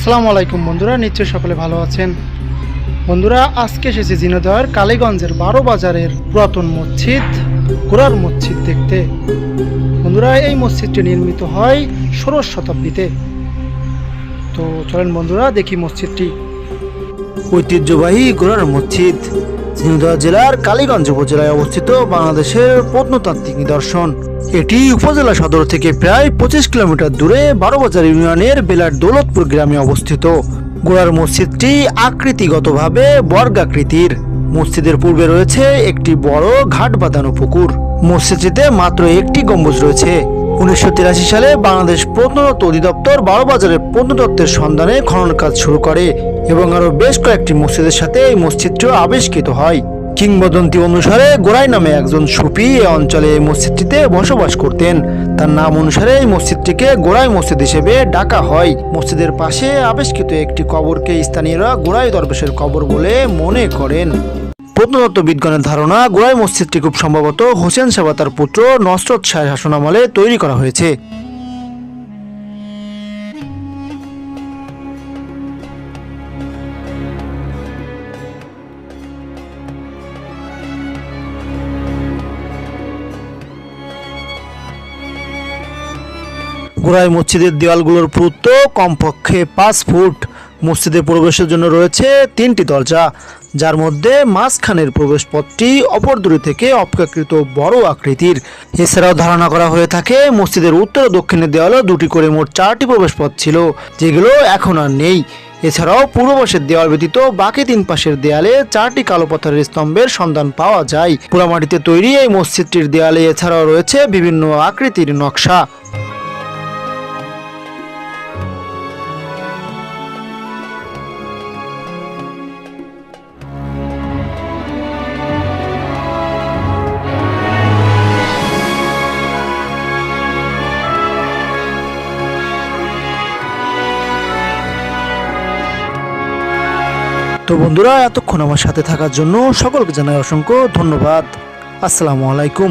আসসালামু আলাইকুম বন্ধুরা নিশ্চয় সকলে ভালো আছেন। বন্ধুরা, আজকে এসেছি জিনোদয়ের কালীগঞ্জের বারো বাজারের পুরাতন মসজিদ গোড়ার মসজিদ দেখতে। বন্ধুরা, এই মসজিদটি নির্মিত হয় ষোড়শ শতাব্দীতে। তো চলেন বন্ধুরা, দেখি মসজিদটি। ঐতিহ্যবাহী গোড়ার মসজিদ। ঝিনাইদহ জেলার কালীগঞ্জ উপজেলায় অবস্থিত বাংলাদেশের প্রত্নতাত্ত্বিক নিদর্শন। এটি উপজেলা সদর থেকে প্রায় পঁচিশ কিলোমিটার দূরে বারোবাজার ইউনিয়নের বেলার দৌলতপুর গ্রামে অবস্থিত। গোড়ার মসজিদটি আকৃতিগতভাবে বর্গাকৃতির। মসজিদের পূর্বে রয়েছে একটি বড় ঘাট বাঁধানো পুকুর। মসজিদটিতে মাত্র একটি গম্বুজ রয়েছে। উনিশশো তিরাশি সালে বাংলাদেশ প্রত্নতত্ত্ব অধিদপ্তর বারোবাজারের প্রত্নতত্ত্বের সন্ধানে খনন কাজ শুরু করে এবং আরও বেশ কয়েকটি মসজিদের সাথে এই মসজিদটিও আবিষ্কৃত হয়। কিংবদন্তি অনুসারে গোড়াই নামে একজন সুফি এই অঞ্চলে এই মসজিদটিতে বসবাস করতেন। তার নাম অনুসারে এই মসজিদটিকে গোড়াই মসজিদ হিসেবে ডাকা হয়। মসজিদের পাশে আবিষ্কৃত একটি কবরকে স্থানীয়রা গোড়াই দরবেশের কবর বলে মনে করেন। প্রত্নতত্ত্ব বিজ্ঞানের ধারণা, গোড়াই মসজিদটি খুব সম্ভবত হোসেন সাবা তার পুত্র নসরত শাহ শাসনামলে তৈরি করা হয়েছে। গোড়াই মসজিদের দেওয়ালগুলোর পুরুত্ব কমপক্ষে পাঁচ ফুট। মসজিদে প্রবেশের জন্য রয়েছে তিনটি দরজা। যার মধ্যে মাঝখানের প্রবেশপথটি অপর দূরে থেকে অপেক্ষাকৃত বড় আকৃতির। এছাড়াও ধারণা করা হয়ে থাকে, মসজিদের উত্তর ও দক্ষিণের দেওয়ালে দুটি করে মোট চারটি প্রবেশপথ ছিল, যেগুলো এখন আর নেই। এছাড়াও পূর্ব পাশের দেওয়াল ব্যতীত বাকি তিন পাশের দেয়ালে চারটি কালো পাথরের স্তম্ভের সন্ধান পাওয়া যায়। পোড়ামাটিতে তৈরি এই মসজিদটির দেয়ালে এছাড়াও রয়েছে বিভিন্ন আকৃতির নকশা। তো বন্ধুরা এতক্ষণ আমার সাথে থাকার জন্য সকলকে জানাই অসংখ্য ধন্যবাদ। আসসালামু আলাইকুম।